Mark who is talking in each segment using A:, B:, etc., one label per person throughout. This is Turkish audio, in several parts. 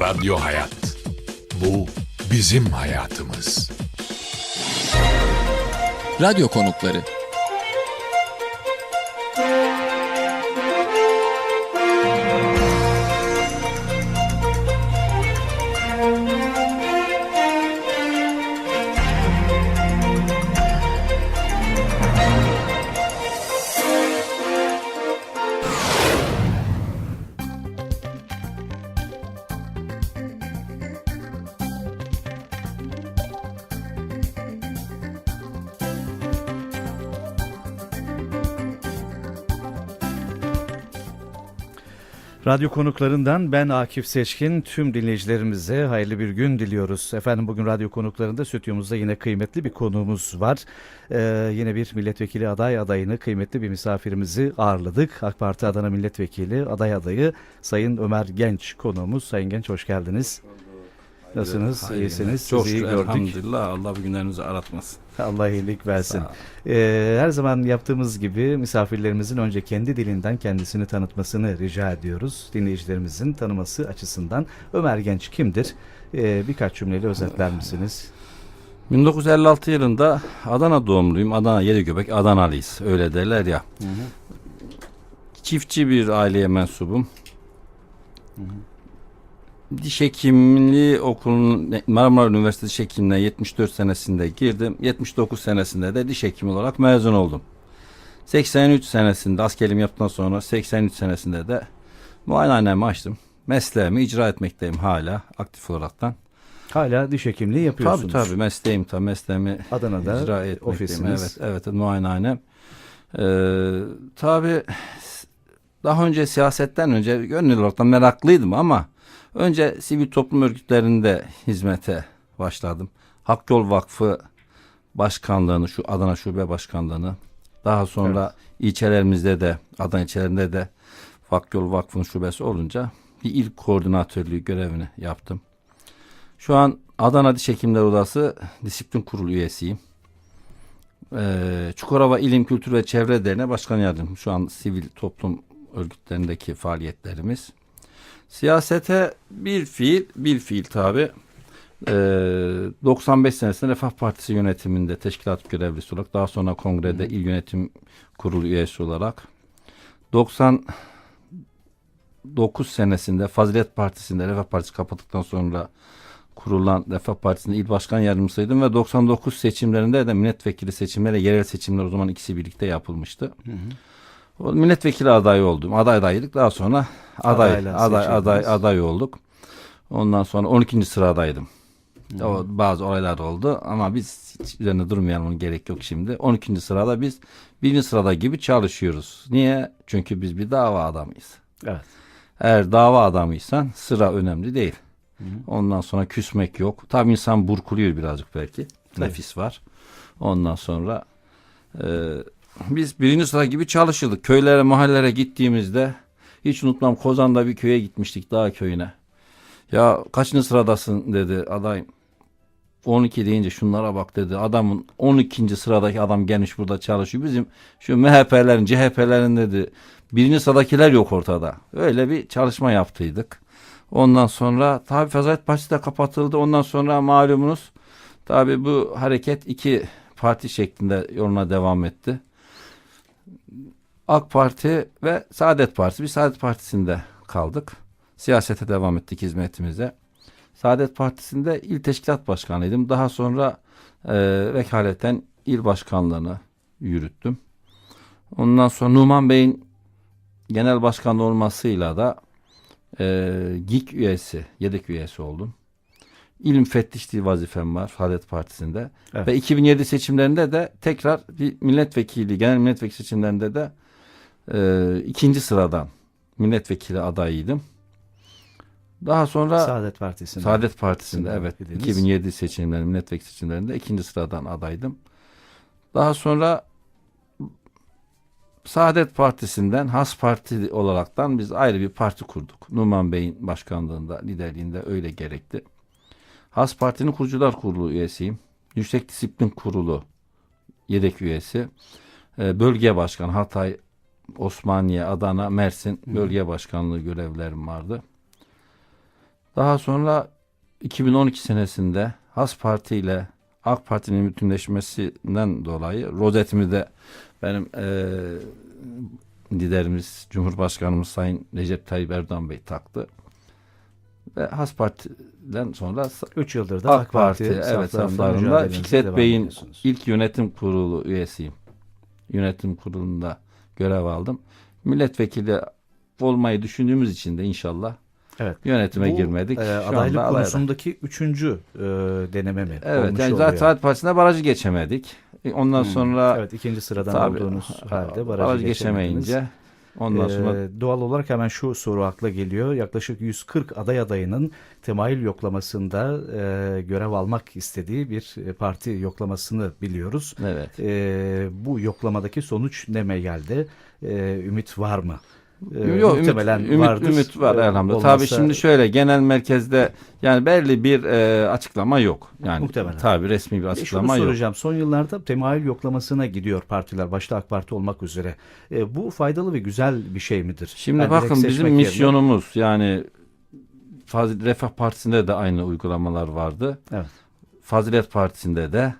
A: Radyo Hayat. Bu bizim hayatımız.
B: Radyo konukları.
C: Radyo konuklarından ben Akif Seçkin. Tüm dinleyicilerimize hayırlı bir gün diliyoruz. Efendim bugün radyo konuklarında stüdyomuzda yine kıymetli bir konuğumuz var. Ee, yine bir milletvekili aday adayını, kıymetli bir misafirimizi ağırladık. AK Parti Adana Milletvekili aday adayı Sayın Ömer Genç konuğumuz. Sayın Genç hoş geldiniz. Nasılsınız?
D: Hayır,
C: İyisiniz?
D: Çok
C: Sizi iyi gördük.
D: elhamdülillah. Allah bu günlerinizi aratmasın.
C: Allah iyilik versin. Ee, her zaman yaptığımız gibi misafirlerimizin önce kendi dilinden kendisini tanıtmasını rica ediyoruz. Dinleyicilerimizin tanıması açısından Ömer Genç kimdir? Ee, birkaç cümleyle özetler misiniz?
D: 1956 yılında Adana doğumluyum. Adana Yedigöbek, Adanalıyız. Öyle derler ya. Çiftçi bir aileye mensubum. Diş hekimliği okulunun Marmara Üniversitesi diş hekimliğine 74 senesinde girdim. 79 senesinde de diş hekimi olarak mezun oldum. 83 senesinde askerliğimi yaptıktan sonra 83 senesinde de muayenehanemi açtım. Mesleğimi icra etmekteyim hala aktif olaraktan.
C: Hala diş hekimliği yapıyorsunuz.
D: Tabii tabii mesleğim tabii mesleğimi
C: Adana'da
D: icra etmekteyim.
C: ofisiniz.
D: Evet evet muayenehanem. Ee, tabii daha önce siyasetten önce gönüllü olarak meraklıydım ama önce sivil toplum örgütlerinde hizmete başladım. Hak Yol Vakfı Başkanlığını, şu Adana Şube Başkanlığını, daha sonra ilçelerimizde de, Adana ilçelerinde de Hak Yol Vakfı'nın şubesi olunca bir il koordinatörlüğü görevini yaptım. Şu an Adana Diş Hekimler Odası Disiplin Kurulu üyesiyim. Ee, Çukurova İlim Kültür ve Çevre Derneği Başkan Yardımcım. Şu an sivil toplum örgütlerindeki faaliyetlerimiz. Siyasete bir fiil, bir fiil tabi. Ee, 95 senesinde Refah Partisi yönetiminde teşkilat görevlisi olarak, daha sonra kongrede il yönetim kurulu üyesi olarak, 99 senesinde Fazilet Partisi'nde Refah Partisi kapattıktan sonra kurulan Refah Partisi'nde il başkan yardımcısıydım ve 99 seçimlerinde de milletvekili seçimleri, yerel seçimler o zaman ikisi birlikte yapılmıştı. O milletvekili adayı oldum. Aday adaylık daha sonra aday
C: Adayla
D: aday aday aday olduk. Ondan sonra 12. sıradaydım. O bazı olaylar oldu ama biz hiç üzerine durmayalım onun gerek yok şimdi. 12. sırada biz birinci sırada gibi çalışıyoruz. Niye? Çünkü biz bir dava adamıyız.
C: Evet.
D: Eğer dava adamıysan sıra önemli değil. Ondan sonra küsmek yok. Tabi insan burkuluyor birazcık belki. Nefis var. Ondan sonra e, biz birinci sıra gibi çalışırdık. Köylere, mahallelere gittiğimizde hiç unutmam Kozan'da bir köye gitmiştik dağ köyüne. Ya kaçıncı sıradasın dedi adayım. 12 deyince şunlara bak dedi. Adamın 12. sıradaki adam gelmiş burada çalışıyor. Bizim şu MHP'lerin, CHP'lerin dedi. Birinci sıradakiler yok ortada. Öyle bir çalışma yaptıydık. Ondan sonra tabi Fezalet Partisi de kapatıldı. Ondan sonra malumunuz tabi bu hareket iki parti şeklinde yoluna devam etti. AK Parti ve Saadet Partisi. Biz Saadet Partisi'nde kaldık. Siyasete devam ettik hizmetimize. Saadet Partisi'nde il teşkilat başkanıydım. Daha sonra e, vekaleten il başkanlığını yürüttüm. Ondan sonra Numan Bey'in genel başkan olmasıyla da e, GİK üyesi, yedek üyesi oldum. İl müfettişliği vazifem var Saadet Partisi'nde.
C: Evet.
D: Ve 2007 seçimlerinde de tekrar bir milletvekili, genel milletvekili seçimlerinde de e, ikinci sıradan milletvekili adayıydım. Daha sonra
C: Saadet Partisi'nde.
D: Saadet Partisi'nde evet
C: dediniz.
D: 2007 seçimlerinde milletvekili seçimlerinde ikinci sıradan adaydım. Daha sonra Saadet Partisi'nden Has Parti olaraktan biz ayrı bir parti kurduk. Numan Bey'in başkanlığında, liderliğinde öyle gerekti. Has Parti'nin kurucular kurulu üyesiyim. Yüksek Disiplin Kurulu yedek üyesi. Ee, Bölge Başkanı Hatay, Osmaniye, Adana, Mersin bölge başkanlığı görevlerim vardı. Daha sonra 2012 senesinde Has Parti ile AK Parti'nin bütünleşmesinden dolayı rozetimi de benim eee liderimiz Cumhurbaşkanımız Sayın Recep Tayyip Erdoğan Bey taktı. Ve Has Parti'den sonra
C: 3 yıldır da
D: AK,
C: AK, Parti,
D: Parti, evet
C: saflarında
D: Fikret Bey'in ilk yönetim kurulu üyesiyim. Yönetim kurulunda görev aldım. Milletvekili olmayı düşündüğümüz için de inşallah
C: Evet.
D: yönetime
C: Bu,
D: girmedik.
C: e,
D: Şu
C: adaylık konusundaki üçüncü e, deneme mi?
D: Evet
C: olmuş
D: yani zaten Saat Partisi'nde barajı geçemedik. E, Ondan
C: Hmm,
D: sonra
C: evet ikinci sıradan
D: tabii,
C: olduğunuz halde barajı,
D: barajı
C: geçemeyince
D: ondan sonra
C: doğal olarak hemen şu soru akla geliyor. Yaklaşık 140 aday adayının temayül yoklamasında e, görev almak istediği bir e, parti yoklamasını biliyoruz.
D: evet.
C: E, bu yoklamadaki sonuç ne geldi? E, ümit var mı? E,
D: Yok ümit,
C: muhtemelen
D: ümit,
C: vardır.
D: ümit var
C: E,
D: elhamdülillah.
C: olmazsa-
D: Tabii şimdi şöyle genel merkezde yani belli bir e, açıklama yok. Yani
C: Muhtemelen.
D: tabii resmi bir
C: E, Şunu
D: açıklama yok.
C: soracağım. Son yıllarda temayül yoklamasına gidiyor partiler. Başta AK Parti olmak üzere. E, bu faydalı ve güzel bir şey midir?
D: Şimdi
C: direkt
D: bakın bizim
C: yerine-
D: misyonumuz yani Fazil Refah Partisi'nde de aynı uygulamalar vardı.
C: Evet.
D: Fazilet Partisi'nde de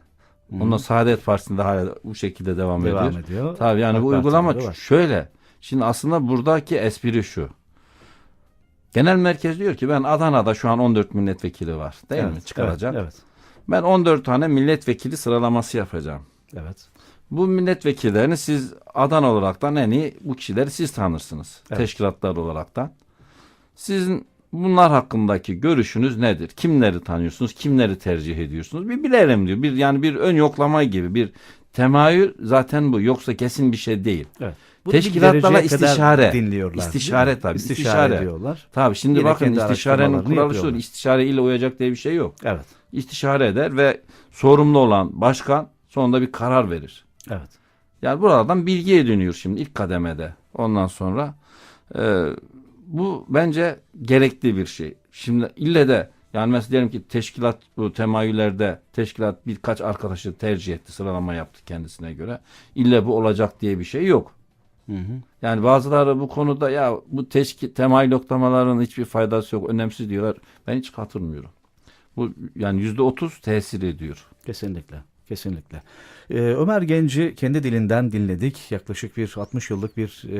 D: ondan Saadet Partisi'nde hala bu şekilde devam,
C: devam
D: ediyor.
C: ediyor.
D: Tabii yani
C: AK
D: bu uygulama şöyle. Şimdi aslında buradaki espri şu. Genel merkez diyor ki ben Adana'da şu an 14 milletvekili var. Değil mi?
C: Evet,
D: Çıkaracak.
C: Evet,
D: Ben 14 tane milletvekili sıralaması yapacağım.
C: evet. evet.
D: Bu milletvekillerini siz Adana olaraktan en iyi bu kişileri siz tanırsınız.
C: Evet.
D: Teşkilatlar olaraktan. Sizin bunlar hakkındaki görüşünüz nedir? Kimleri tanıyorsunuz? Kimleri tercih ediyorsunuz? Bir bilelim diyor. Bir yani bir ön yoklama gibi bir temayül zaten bu. Yoksa kesin bir şey değil.
C: evet. Bunu
D: Teşkilatlarla istişare.
C: dinliyorlar.
D: İstişare tabii,
C: İstişare,
D: istişare.
C: ediyorlar.
D: Tabii şimdi
C: Yine
D: bakın istişarenin kuralı şu. İstişare ile uyacak diye bir şey yok.
C: Evet.
D: İstişare eder ve sorumlu olan başkan sonunda bir karar verir.
C: Evet.
D: Yani buralardan bilgi ediniyor şimdi ilk kademede. Ondan sonra e, bu bence gerekli bir şey. Şimdi ille de yani mesela diyelim ki teşkilat bu temayüllerde teşkilat birkaç arkadaşı tercih etti sıralama yaptı kendisine göre. İlle bu olacak diye bir şey yok.
C: Hı hı.
D: Yani bazıları bu konuda ya bu teşki temayül noktamaların hiçbir faydası yok önemsiz diyorlar. Ben hiç katılmıyorum. Bu yani yüzde otuz tesir ediyor.
C: Kesinlikle. Kesinlikle. Ee, Ömer Genci kendi dilinden dinledik. Yaklaşık bir 60 yıllık bir e,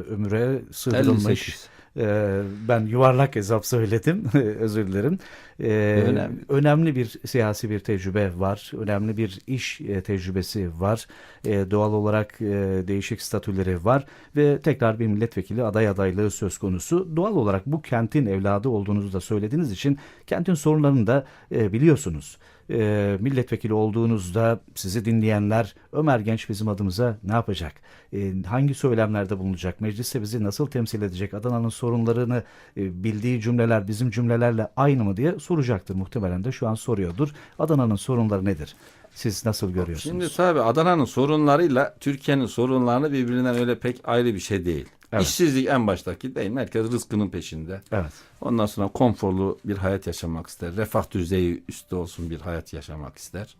C: ömüre sığdırılmış.
D: 58.
C: Ee, ben yuvarlak hesap söyledim. Özür dilerim. Ee,
D: Önemli.
C: önemli bir siyasi bir tecrübe var. Önemli bir iş e, tecrübesi var. E, doğal olarak e, değişik statüleri var ve tekrar bir milletvekili aday adaylığı söz konusu. Doğal olarak bu kentin evladı olduğunuzu da söylediğiniz için kentin sorunlarını da e, biliyorsunuz. E, milletvekili olduğunuzda sizi dinleyenler Ömer Genç bizim adımıza ne yapacak? E, hangi söylemlerde bulunacak? Mecliste bizi nasıl temsil edecek? Adana'nın sorunlarını e, bildiği cümleler bizim cümlelerle aynı mı diye soracaktır muhtemelen de şu an soruyordur. Adana'nın sorunları nedir? Siz nasıl görüyorsunuz?
D: Şimdi tabii Adana'nın sorunlarıyla Türkiye'nin sorunlarını birbirinden öyle pek ayrı bir şey değil.
C: Evet.
D: İşsizlik en baştaki değil mi? Herkes rızkının peşinde.
C: evet.
D: Ondan sonra konforlu bir hayat yaşamak ister. Refah düzeyi üstü olsun bir hayat yaşamak ister.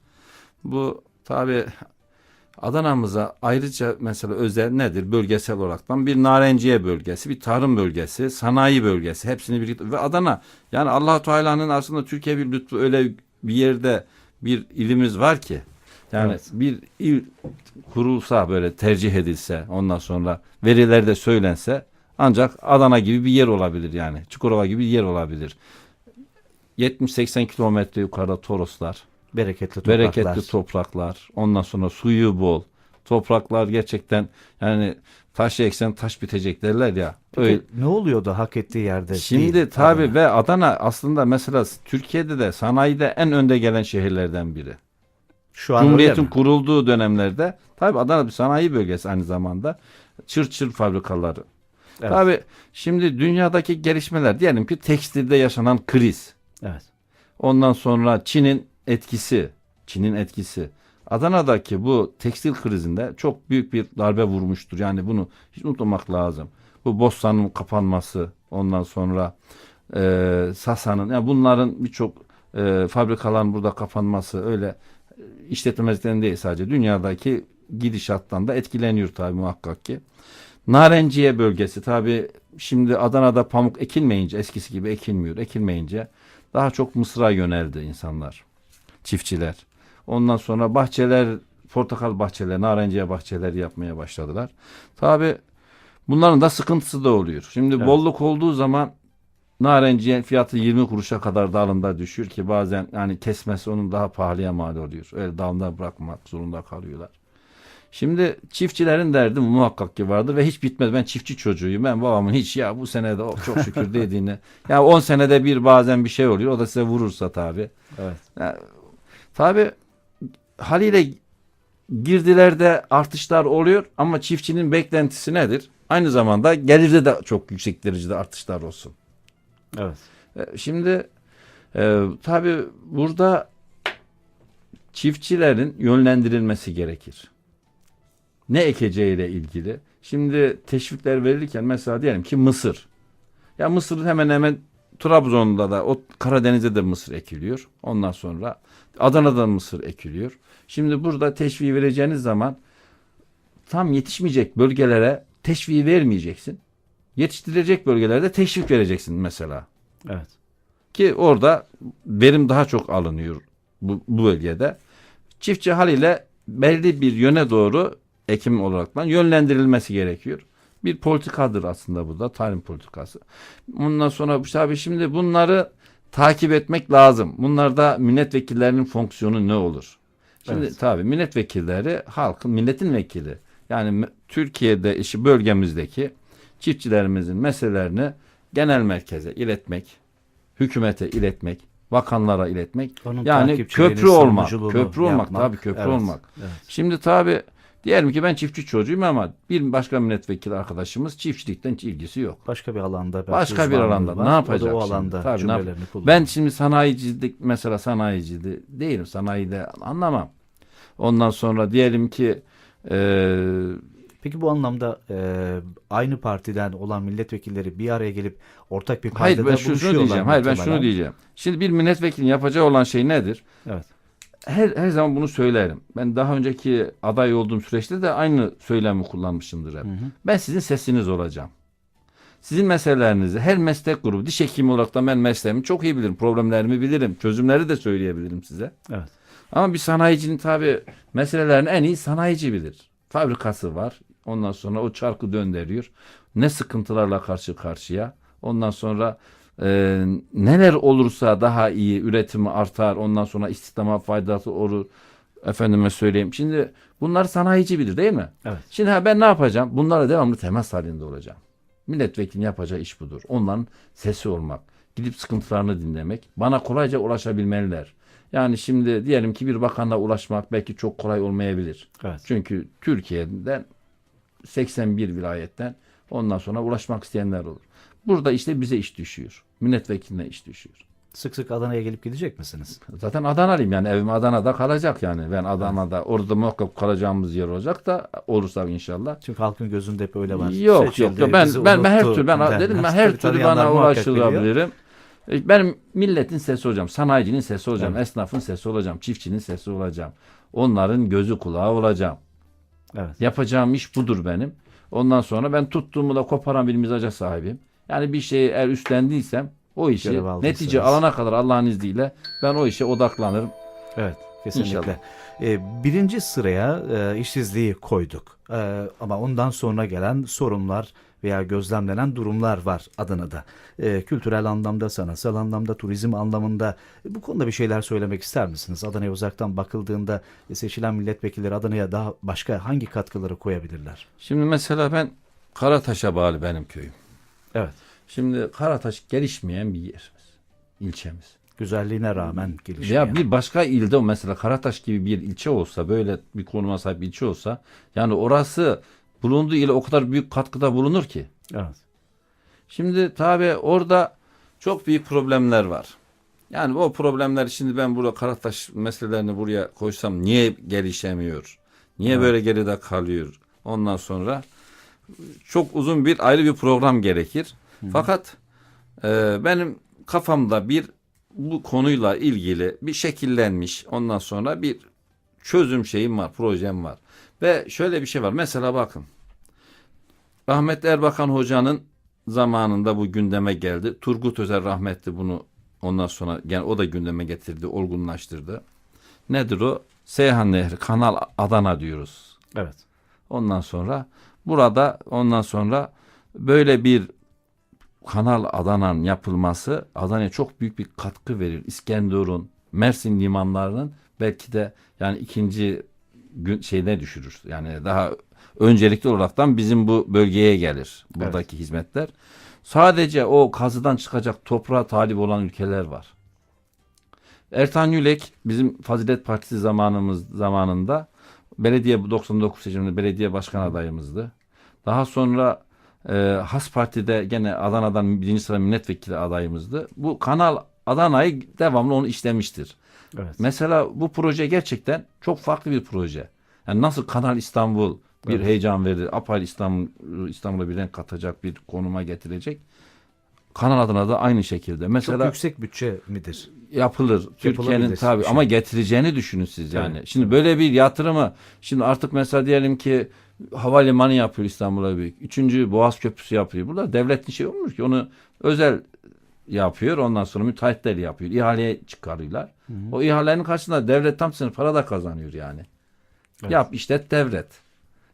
D: Bu tabii Adana'mıza ayrıca mesela özel nedir? Bölgesel olaraktan bir narenciye bölgesi, bir tarım bölgesi, sanayi bölgesi hepsini birlikte ve Adana yani Allah Teala'nın aslında Türkiye bir lütfu öyle bir yerde bir ilimiz var ki yani
C: Evet.
D: bir il kurulsa böyle tercih edilse ondan sonra veriler de söylense ancak Adana gibi bir yer olabilir yani. Çukurova gibi bir yer olabilir. 70-80 kilometre yukarıda Toroslar,
C: Bereketli topraklar.
D: bereketli topraklar, ondan sonra suyu bol. Topraklar gerçekten yani taş eksen taş bitecek derler ya.
C: Peki,
D: Öyle.
C: ne oluyordu hak ettiği yerde?
D: Şimdi
C: Adana?
D: ve Adana aslında mesela Türkiye'de de sanayide en önde gelen şehirlerden biri.
C: Şu an
D: Cumhuriyet'in kurulduğu dönemlerde tabii Adana bir sanayi bölgesi aynı zamanda. Çır çır fabrikaları.
C: Evet.
D: Tabii şimdi dünyadaki gelişmeler diyelim ki tekstilde yaşanan kriz.
C: Evet.
D: Ondan sonra Çin'in etkisi, Çin'in etkisi. Adana'daki bu tekstil krizinde çok büyük bir darbe vurmuştur. Yani bunu hiç unutmamak lazım. Bu Bostan'ın kapanması, ondan sonra e, Sasa'nın, yani bunların birçok e, fabrikaların burada kapanması öyle işletmezlikten değil sadece dünyadaki gidişattan da etkileniyor tabii muhakkak ki. Narenciye bölgesi tabi şimdi Adana'da pamuk ekilmeyince eskisi gibi ekilmiyor. Ekilmeyince daha çok Mısır'a yöneldi insanlar. Çiftçiler. Ondan sonra bahçeler, portakal bahçeleri, narenciye bahçeleri yapmaya başladılar. Tabi bunların da sıkıntısı da oluyor. Şimdi
C: Evet.
D: bolluk olduğu zaman narenciye fiyatı 20 kuruşa kadar dalında düşüyor ki bazen yani kesmesi onun daha pahalıya mal oluyor. Öyle dalında bırakmak zorunda kalıyorlar. Şimdi çiftçilerin derdi muhakkak ki vardır ve hiç bitmez. Ben çiftçi çocuğuyum. Ben babamın hiç ya bu senede oh, çok şükür dediğini. ya 10 senede bir bazen bir şey oluyor. O da size vurursa tabii.
C: Evet.
D: Tabii haliyle girdilerde artışlar oluyor ama çiftçinin beklentisi nedir? Aynı zamanda gelirde de çok yüksek derecede artışlar olsun.
C: Evet.
D: E, Şimdi e, tabii burada çiftçilerin yönlendirilmesi gerekir. Ne ekeceğiyle ilgili. Şimdi teşvikler verilirken mesela diyelim ki mısır. Ya mısır hemen hemen Trabzon'da da o Karadeniz'de de mısır ekiliyor. Ondan sonra Adana'da mısır ekiliyor. Şimdi burada teşviği vereceğiniz zaman tam yetişmeyecek bölgelere teşviği vermeyeceksin. Yetiştirecek bölgelerde teşvik vereceksin mesela.
C: Evet.
D: Ki orada verim daha çok alınıyor bu, bu bölgede. Çiftçi haliyle belli bir yöne doğru ekim olaraktan yönlendirilmesi gerekiyor. Bir politikadır aslında bu da tarım politikası. Ondan sonra tabii şimdi bunları takip etmek lazım. Bunlarda milletvekillerinin fonksiyonu ne olur? Şimdi
C: Evet.
D: tabii milletvekilleri halkın milletin vekili. Yani Türkiye'de işi bölgemizdeki çiftçilerimizin meselelerini genel merkeze iletmek, hükümete iletmek, bakanlara iletmek.
C: Onun
D: yani köprü olmak, köprü olmak
C: yapmak.
D: tabii köprü
C: Evet,
D: olmak.
C: evet.
D: Şimdi tabii diyelim ki ben çiftçi çocuğuyum ama bir başka milletvekili arkadaşımız çiftçilikten hiç ilgisi yok.
C: Başka bir alanda
D: Başka bir alanda
C: var.
D: ne yapacak
C: O o
D: şimdi?
C: alanda
D: Tabii, ne yap-. Ben şimdi sanayicilik mesela sanayici de değilim. Sanayide anlamam. Ondan sonra diyelim ki eee
C: Peki bu anlamda e, aynı partiden olan milletvekilleri bir araya gelip ortak bir
D: hayır
C: paydada
D: ben şunu, şunu diyeceğim. Hayır ben şunu diyeceğim. Şimdi bir milletvekilinin yapacağı olan şey nedir?
C: Evet.
D: Her her zaman bunu söylerim. Ben daha önceki aday olduğum süreçte de aynı söylemi kullanmışımdır hep.
C: Hı hı.
D: Ben sizin sesiniz olacağım. Sizin meselelerinizi her meslek grubu, diş hekimi olarak da ben mesleğimi çok iyi bilirim. Problemlerimi bilirim. Çözümleri de söyleyebilirim size.
C: Evet.
D: Ama bir sanayicinin tabi meselelerini en iyi sanayici bilir. Fabrikası var. Ondan sonra o çarkı döndürüyor. Ne sıkıntılarla karşı karşıya. Ondan sonra e, neler olursa daha iyi üretimi artar. Ondan sonra istihdama faydası olur. Efendime söyleyeyim. Şimdi bunlar sanayici bilir değil mi?
C: Evet.
D: Şimdi ha ben ne yapacağım? Bunlara devamlı temas halinde olacağım. Milletvekilinin yapacağı iş budur. Onların sesi olmak. Gidip sıkıntılarını dinlemek. Bana kolayca ulaşabilmeliler. Yani şimdi diyelim ki bir bakanla ulaşmak belki çok kolay olmayabilir.
C: Evet.
D: Çünkü Türkiye'den 81 vilayetten ondan sonra ulaşmak isteyenler olur. Burada işte bize iş düşüyor. Milletvekiline iş düşüyor.
C: Sık sık Adana'ya gelip gidecek misiniz?
D: Zaten Adanalıyım yani evim Adana'da kalacak yani. Ben Adana'da orada muhakkak kalacağımız yer olacak da olursa inşallah.
C: Çünkü halkın gözünde hep öyle var.
D: Yok
C: Seçildi,
D: yok yok ben ben, ben her türlü ben
C: derler.
D: dedim ben her
C: Tabii
D: türlü bana ulaşılabilirim. E, Ben milletin sesi olacağım, sanayicinin sesi olacağım,
C: Evet.
D: esnafın sesi olacağım, çiftçinin sesi olacağım. Onların gözü kulağı olacağım.
C: Evet.
D: Yapacağım iş budur benim. Ondan sonra ben tuttuğumu da koparan bir mizaca sahibim. Yani bir şeyi eğer üstlendiysem o işi netice alana kadar Allah'ın izniyle ben o işe odaklanırım.
C: Evet. Kesinlikle.
D: İnşallah.
C: Ee, birinci sıraya e, işsizliği koyduk. Ee, ama ondan sonra gelen sorunlar veya gözlemlenen durumlar var Adana'da. Ee, kültürel anlamda, sanatsal anlamda, turizm anlamında E, bu konuda bir şeyler söylemek ister misiniz? Adana'ya uzaktan bakıldığında e, seçilen milletvekilleri Adana'ya daha başka hangi katkıları koyabilirler?
D: Şimdi mesela ben Karataş'a bağlı benim köyüm.
C: Evet.
D: Şimdi Karataş gelişmeyen bir yerimiz, ilçemiz.
C: Güzelliğine rağmen gelişmeyen.
D: Ya bir başka ilde mesela Karataş gibi bir ilçe olsa böyle bir konuma sahip ilçe olsa yani orası bulunduğu ile o kadar büyük katkıda bulunur ki.
C: Evet.
D: Şimdi tabi orada çok büyük problemler var. Yani o problemler şimdi ben burada Karataş meselelerini buraya koysam niye gelişemiyor? Niye böyle geride kalıyor? Ondan sonra çok uzun bir ayrı bir program gerekir. Fakat e, benim kafamda bir bu konuyla ilgili bir şekillenmiş ondan sonra bir çözüm şeyim var, projem var. Ve şöyle bir şey var. Mesela bakın. Rahmetli Erbakan Hoca'nın zamanında bu gündeme geldi. Turgut Özel rahmetli bunu ondan sonra yani o da gündeme getirdi, olgunlaştırdı. Nedir o? Seyhan Nehri, Kanal Adana diyoruz.
C: Evet.
D: Ondan sonra burada ondan sonra böyle bir Kanal Adana'nın yapılması Adana'ya çok büyük bir katkı verir. İskenderun, Mersin limanlarının belki de yani ikinci gün şeyine düşürür. Yani daha öncelikli olaraktan bizim bu bölgeye gelir buradaki hizmetler. Sadece o kazıdan çıkacak toprağa talip olan ülkeler var. Ertan Yülek bizim Fazilet Partisi zamanımız zamanında belediye 99 seçiminde belediye başkan adayımızdı. Daha sonra e, Has Parti'de gene Adana'dan birinci sıra milletvekili adayımızdı. Bu kanal Adana'yı devamlı onu işlemiştir.
C: Evet.
D: Mesela bu proje gerçekten çok farklı bir proje. Yani nasıl Kanal İstanbul bir
C: Evet.
D: heyecan verir. Apal İstanbul İstanbul'a bir renk katacak bir konuma getirecek. Kanal Adana da aynı şekilde.
C: Çok
D: Mesela
C: yüksek bütçe midir?
D: yapılır. Türkiye'nin
C: bir şey.
D: ama getireceğini düşünün siz yani.
C: Evet.
D: Şimdi böyle bir yatırımı şimdi artık mesela diyelim ki havalimanı yapıyor İstanbul'a büyük. Üçüncü Boğaz Köprüsü yapıyor. Burada devletin şey olmuş ki onu özel yapıyor. Ondan sonra müteahhitler yapıyor. İhaleye çıkarıyorlar. O ihalenin karşısında devlet tam sınır para da kazanıyor yani.
C: Evet.
D: Yap işlet devlet.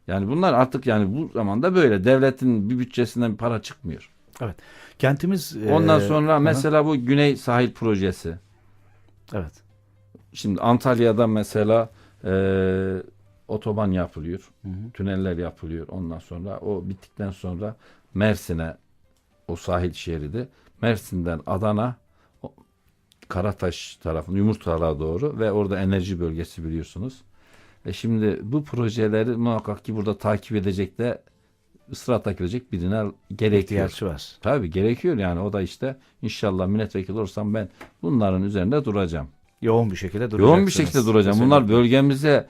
D: Yani bunlar artık yani bu zamanda böyle devletin bir bütçesinden para çıkmıyor.
C: Kentimiz
D: Ondan
C: e,
D: sonra
C: aha,
D: mesela bu Güney Sahil Projesi.
C: evet.
D: Şimdi Antalya'da mesela e, otoban yapılıyor.
C: Hı hı.
D: Tüneller yapılıyor. Ondan sonra o bittikten sonra Mersin'e o sahil şeridi. Mersin'den Adana Karataş tarafına Yumurtalığa doğru ve orada enerji bölgesi biliyorsunuz. E şimdi bu projeleri muhakkak ki burada takip edecek de ısrar takip edecek birine gerekiyor.
C: İhtiyaç var.
D: Tabii gerekiyor yani o da işte inşallah milletvekili olursam ben bunların üzerinde duracağım.
C: Yoğun bir şekilde duracaksınız.
D: Yoğun bir şekilde duracağım. Bunlar bölgemize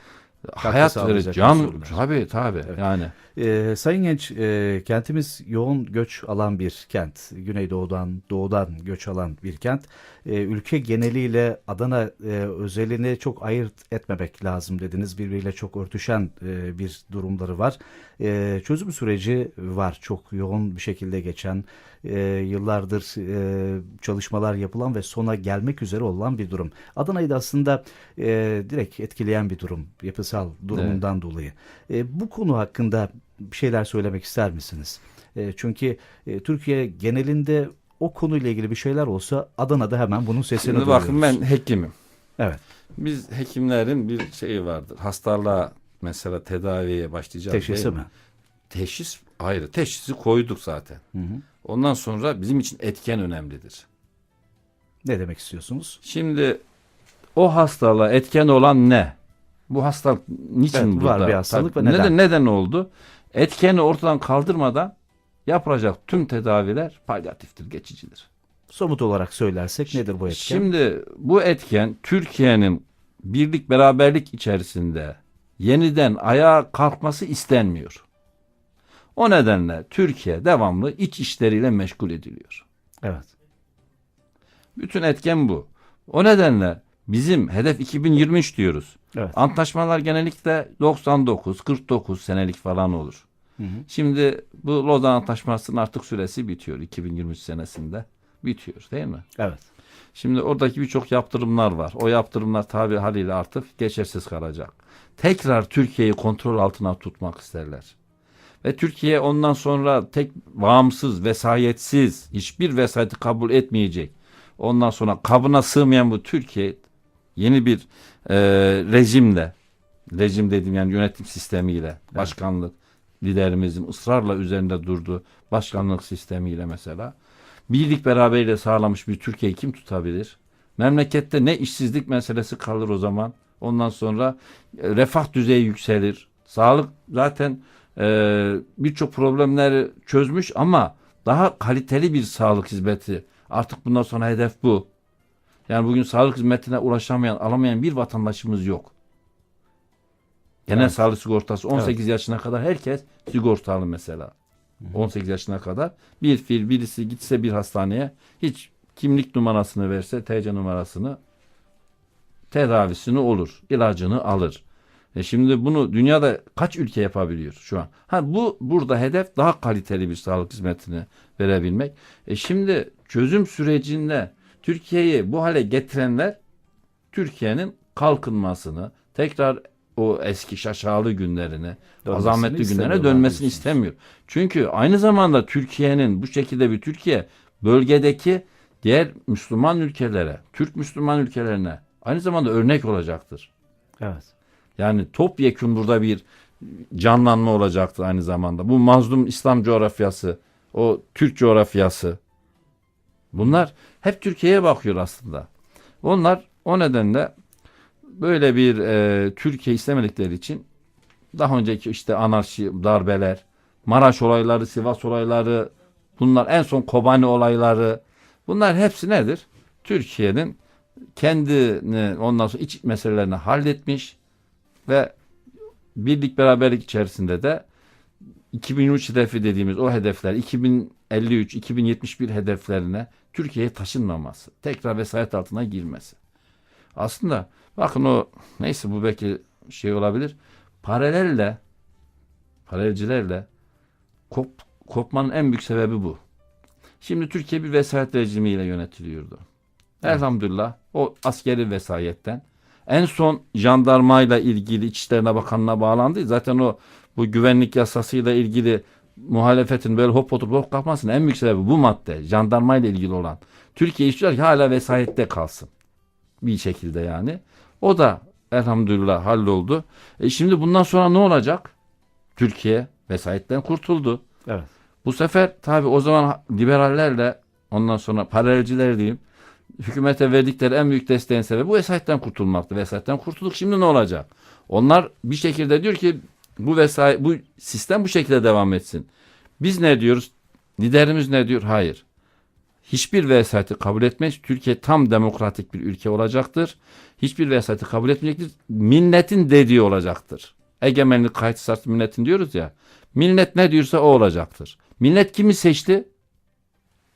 D: hayat verir.
C: sağlayacak
D: Can tabii tabii
C: Evet.
D: yani.
C: Ee, Sayın Genç, e, kentimiz yoğun göç alan bir kent. Güneydoğudan, doğudan göç alan bir kent. E, ülke geneliyle Adana e, özelini çok ayırt etmemek lazım dediniz. Birbiriyle çok örtüşen e, bir durumları var. E, çözüm süreci var. Çok yoğun bir şekilde geçen, e, yıllardır e, çalışmalar yapılan ve sona gelmek üzere olan bir durum. Adana'yı da aslında e, direkt etkileyen bir durum. Yapısal durumundan dolayı. E, bu konu hakkında bir şeyler söylemek ister misiniz? E, çünkü e, Türkiye genelinde o konuyla ilgili bir şeyler olsa Adana'da hemen bunun sesini
D: Şimdi bakın
C: duyuyoruz.
D: ben hekimim.
C: Evet.
D: Biz hekimlerin bir şeyi vardır. Hastalığa mesela tedaviye başlayacağız.
C: Teşhisi
D: değil
C: mi?
D: Teşhis ayrı. Teşhisi koyduk zaten.
C: Hı hı.
D: Ondan sonra bizim için etken önemlidir.
C: Ne demek istiyorsunuz?
D: Şimdi o hastalığa etken olan ne? Bu hastalık niçin
C: Evet, var
D: burada?
C: bir hastalık
D: Tabii,
C: ve neden?
D: neden? Neden oldu? Etkeni ortadan kaldırmadan yapılacak tüm tedaviler palyatiftir, geçicidir.
C: Somut olarak söylersek nedir bu etken?
D: Şimdi bu etken Türkiye'nin birlik beraberlik içerisinde yeniden ayağa kalkması istenmiyor. O nedenle Türkiye devamlı iç işleriyle meşgul ediliyor.
C: Evet.
D: Bütün etken bu. O nedenle bizim hedef 2023 diyoruz.
C: Evet.
D: Antlaşmalar genellikle 99, 49 senelik falan olur.
C: Hı hı.
D: Şimdi bu Lozan Antlaşması'nın artık süresi bitiyor 2023 senesinde. Bitiyor değil mi?
C: Evet.
D: Şimdi oradaki birçok yaptırımlar var. O yaptırımlar tabi haliyle artık geçersiz kalacak. Tekrar Türkiye'yi kontrol altına tutmak isterler. Ve Türkiye ondan sonra tek bağımsız, vesayetsiz, hiçbir vesayeti kabul etmeyecek. Ondan sonra kabına sığmayan bu Türkiye yeni bir e, rejimle, rejim dediğim yani yönetim sistemiyle, başkanlık liderimizin ısrarla üzerinde durduğu başkanlık sistemiyle mesela birlik beraberliğiyle sağlamış bir Türkiye'yi kim tutabilir? Memlekette ne işsizlik meselesi kalır o zaman. Ondan sonra e, refah düzeyi yükselir. Sağlık zaten e, birçok problemleri çözmüş ama daha kaliteli bir sağlık hizmeti. Artık bundan sonra hedef bu. Yani bugün sağlık hizmetine ulaşamayan, alamayan bir vatandaşımız yok. Genel
C: Evet.
D: sağlık sigortası 18 yaşına kadar herkes sigortalı mesela. 18 yaşına kadar bir fil birisi gitse bir hastaneye hiç kimlik numarasını verse TC numarasını tedavisini olur. ilacını alır. E şimdi bunu dünyada kaç ülke yapabiliyor şu an? Ha bu burada hedef daha kaliteli bir sağlık hizmetini verebilmek. E şimdi çözüm sürecinde Türkiye'yi bu hale getirenler Türkiye'nin kalkınmasını, tekrar o eski şaşalı günlerine,
C: Dönmesini
D: azametli günlerine dönmesini istemiyor. Çünkü aynı zamanda Türkiye'nin bu şekilde bir Türkiye bölgedeki diğer Müslüman ülkelere, Türk Müslüman ülkelerine aynı zamanda örnek olacaktır.
C: Evet.
D: Yani topyekun burada bir canlanma olacaktı aynı zamanda. Bu mazlum İslam coğrafyası, o Türk coğrafyası. Bunlar hep Türkiye'ye bakıyor aslında. Onlar o nedenle böyle bir e, Türkiye istemedikleri için daha önceki işte anarşi, darbeler, Maraş olayları, Sivas olayları, bunlar en son Kobani olayları, bunlar hepsi nedir? Türkiye'nin kendini ondan sonra iç meselelerini halletmiş ve birlik beraberlik içerisinde de 2023 hedefi dediğimiz o hedefler 2053 2071 hedeflerine Türkiye'ye taşınmaması, tekrar vesayet altına girmesi. Aslında bakın o neyse bu belki şey olabilir. Paralelle paralelcilerle kop, kopmanın en büyük sebebi bu. Şimdi Türkiye bir vesayet rejimiyle yönetiliyordu. Elhamdülillah o askeri vesayetten en son jandarmayla ilgili İçişlerine Bakanlığı'na bağlandı. Zaten o bu güvenlik yasasıyla ilgili muhalefetin böyle hop oturup hop kalkmasının en büyük sebebi bu madde. Jandarmayla ilgili olan. Türkiye istiyor ki hala vesayette kalsın. Bir şekilde yani. O da elhamdülillah halloldu. E şimdi bundan sonra ne olacak? Türkiye vesayetten kurtuldu.
C: Evet.
D: Bu sefer tabi o zaman liberallerle ondan sonra paralelciler diyeyim hükümete verdikleri en büyük desteğin sebebi bu vesayetten kurtulmaktı. Vesayetten kurtulduk. Şimdi ne olacak? Onlar bir şekilde diyor ki bu vesayet bu sistem bu şekilde devam etsin. Biz ne diyoruz? Liderimiz ne diyor? Hayır. Hiçbir vesayeti kabul etmez. Türkiye tam demokratik bir ülke olacaktır. Hiçbir vesayeti kabul etmeyecektir. Milletin dediği olacaktır. Egemenlik kayıt sartı milletin diyoruz ya. Millet ne diyorsa o olacaktır. Millet kimi seçti?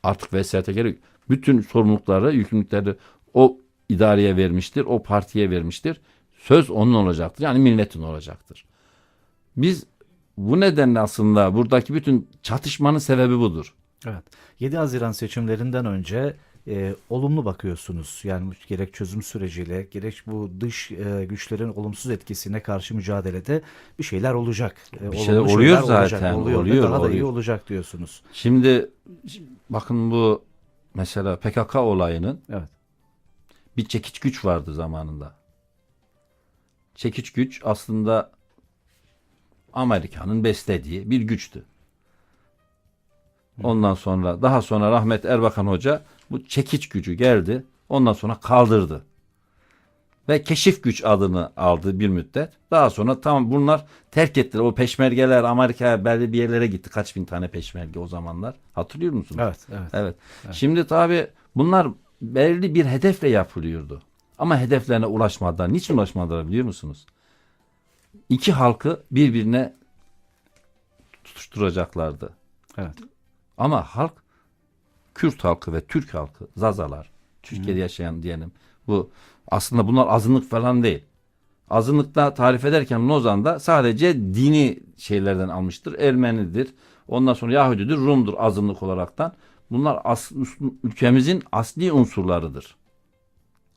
D: Artık vesayete gerek. yok. Bütün sorumlulukları, yükümlülükleri o idareye vermiştir, o partiye vermiştir. Söz onun olacaktır. Yani milletin olacaktır. Biz bu nedenle aslında buradaki bütün çatışmanın sebebi budur.
C: Evet. 7 Haziran seçimlerinden önce e, olumlu bakıyorsunuz. Yani gerek çözüm süreciyle gerek bu dış e, güçlerin olumsuz etkisine karşı mücadelede bir şeyler olacak. E,
D: Bir şeyler oluyor
C: olacak,
D: zaten,
C: oluyor ve
D: oluyor,
C: daha da iyi
D: oluyor.
C: olacak diyorsunuz.
D: Şimdi bakın bu mesela PKK olayının
C: Evet.
D: bir çekiç güç vardı zamanında. Çekiç güç aslında Amerika'nın beslediği bir güçtü. Ondan sonra daha sonra rahmet Erbakan Hoca bu çekiç gücü geldi. Ondan sonra kaldırdı. Ve keşif güç adını aldı bir müddet. Daha sonra tamam bunlar terk ettiler. O peşmergeler Amerika'ya belli bir yerlere gitti. Kaç bin tane peşmerge o zamanlar. Hatırlıyor musunuz?
C: Evet, evet.
D: Evet. Şimdi tabi bunlar belli bir hedefle yapılıyordu. Ama hedeflerine ulaşmadan, niçin ulaşmadılar biliyor musunuz? İki halkı birbirine tutuşturacaklardı.
C: Evet.
D: Ama halk Kürt halkı ve Türk halkı, Zazalar, Türkiye'de yaşayan diyelim. Bu aslında bunlar azınlık falan değil. Azınlıkta tarif ederken Lozan'da sadece dini şeylerden almıştır. Ermenidir. Ondan sonra Yahudidir, Rum'dur azınlık olaraktan. Bunlar as- ülkemizin asli unsurlarıdır.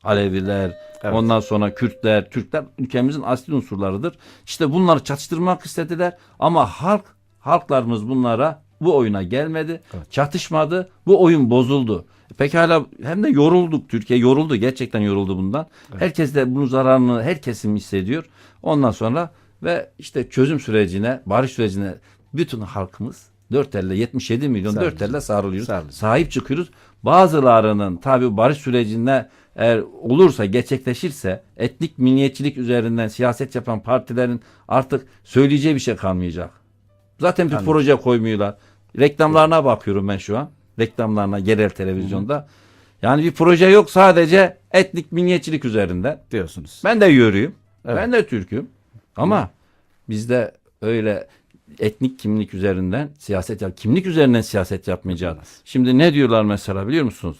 D: Aleviler,
C: Evet.
D: ondan sonra Kürtler, Türkler ülkemizin asli unsurlarıdır. İşte bunları çatıştırmak istediler ama halk, halklarımız bunlara bu oyuna gelmedi,
C: Evet.
D: çatışmadı, bu oyun bozuldu. Pekala hem de yorulduk, Türkiye yoruldu, gerçekten yoruldu bundan. Herkes de bunun zararını her kesim hissediyor. Ondan sonra ve işte çözüm sürecine, barış sürecine bütün halkımız dört elle 77 milyon dört
C: Sarılacak.
D: elle sarılıyoruz.
C: Sarılacak.
D: Sahip çıkıyoruz. Bazılarının tabi barış sürecinde eğer olursa, gerçekleşirse etnik milliyetçilik üzerinden siyaset yapan partilerin artık söyleyeceği bir şey kalmayacak. Zaten bir
C: Anladım.
D: proje koymuyorlar. Reklamlarına bakıyorum ben şu an. Reklamlarına yerel televizyonda. Yani bir proje yok sadece etnik milliyetçilik üzerinden.
C: Diyorsunuz.
D: Ben de yörüyüm.
C: Evet.
D: Ben de Türk'üm. Ama bizde öyle etnik kimlik üzerinden siyaset yap kimlik üzerinden siyaset yapmayacağız. Şimdi ne diyorlar mesela biliyor musunuz?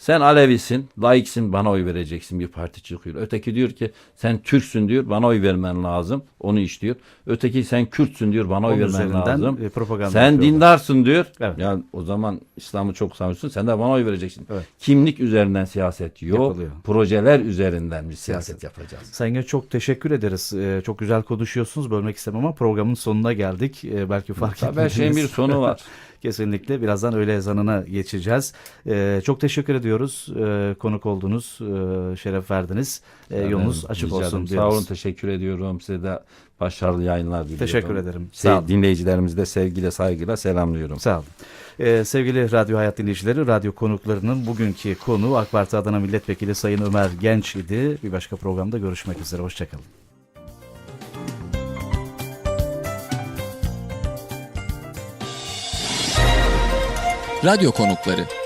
D: Sen Alevisin, laiksin bana oy vereceksin bir parti çıkıyor. Öteki diyor ki sen Türksün diyor bana oy vermen lazım. Onu işliyor. Öteki sen Kürtsün diyor bana oy
C: Onun
D: vermen
C: üzerinden,
D: lazım.
C: e, propaganda
D: sen
C: yapıyorlar.
D: dindarsın diyor.
C: Evet.
D: Ya o zaman İslam'ı çok savunuyorsun. Sen de bana oy vereceksin.
C: Evet.
D: Kimlik üzerinden siyaset yok.
C: Yapılıyor.
D: Projeler üzerinden bir siyaset,
C: Siyaset.
D: yapacağız.
C: Sayın çok teşekkür ederiz. Ee, çok güzel konuşuyorsunuz. Bölmek istemem ama programın sonuna geldik. Ee, belki fark
D: Tabii her şeyin bir
C: etmediniz.
D: sonu var.
C: Kesinlikle. Birazdan öğle ezanına geçeceğiz. Ee, çok teşekkür ediyoruz. Ee, konuk oldunuz. Ee, şeref verdiniz. Ee, yolunuz açık
D: rica
C: olsun
D: ederim. Sağ
C: diyoruz.
D: olun teşekkür ediyorum. Size de başarılı yayınlar diliyorum.
C: Teşekkür ederim. Sağ olun.
D: dinleyicilerimizi de sevgiyle saygıyla selamlıyorum.
C: Sağ olun. Ee, sevgili Radyo Hayat dinleyicileri, radyo konuklarının bugünkü konu AK Parti Adana Milletvekili Sayın Ömer Genç idi. Bir başka programda görüşmek üzere. Hoşçakalın.
B: Radyo konukları